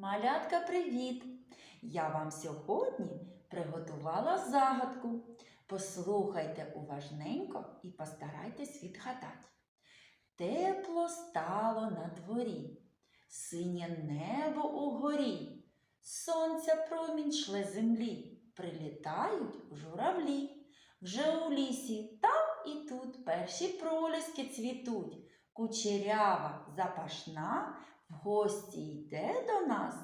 Малятка, привіт! Я вам сьогодні приготувала загадку. Послухайте уважненько і постарайтесь відгадати. Тепло стало на дворі, синє небо угорі, сонця промінь шле землі, прилітають журавлі. Вже у лісі там і тут перші проліски цвітуть, кучерява запашна в гості йде до нас.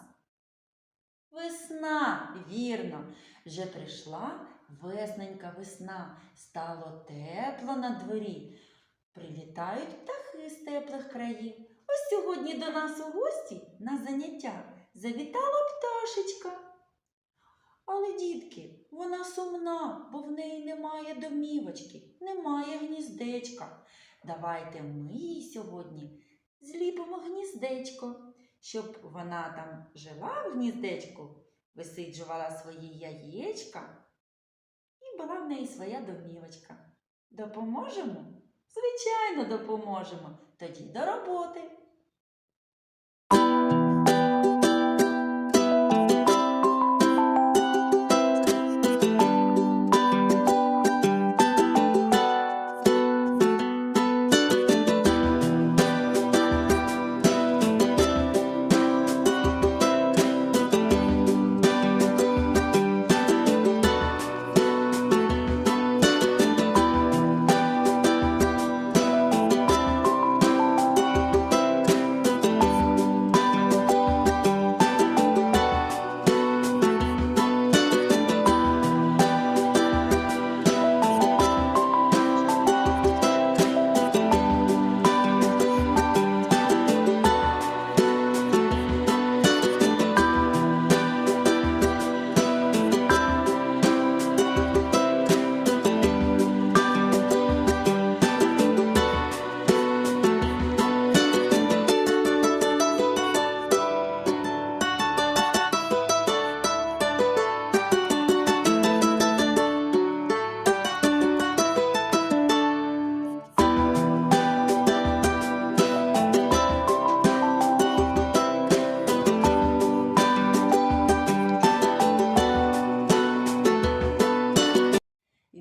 Весна, вірно, вже прийшла весненька весна, стало тепло на дворі. Прилітають птахи з теплих країв. Ось сьогодні до нас у гості на заняття завітала пташечка. Але, дітки, вона сумна, бо в неї немає домівочки, немає гніздечка. Давайте ми їй сьогодні зліпимо гніздечко, щоб вона там жила в гніздечку, висиджувала свої яєчка і була в неї своя домівочка. Допоможемо? Звичайно, допоможемо. Тоді до роботи.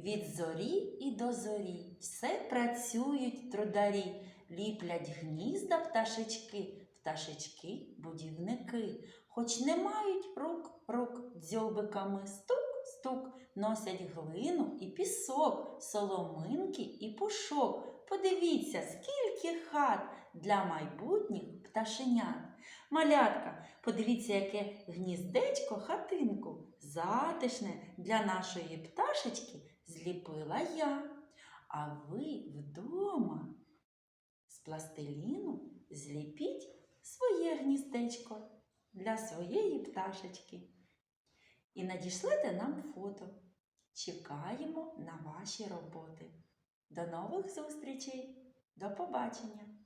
Від зорі і до зорі все працюють трударі, ліплять гнізда пташечки, пташечки будівники, хоч не мають рук рук дзьобиками стук-стук, носять глину і пісок, соломинки і пушок. Подивіться, скільки хат для майбутніх пташенят. Малятка, подивіться, яке гніздечко хатинку, затишне для нашої пташечки зліпила я. А ви вдома з пластиліну зліпіть своє гніздечко для своєї пташечки. І надішлете нам фото. Чекаємо на ваші роботи. До нових зустрічей! До побачення!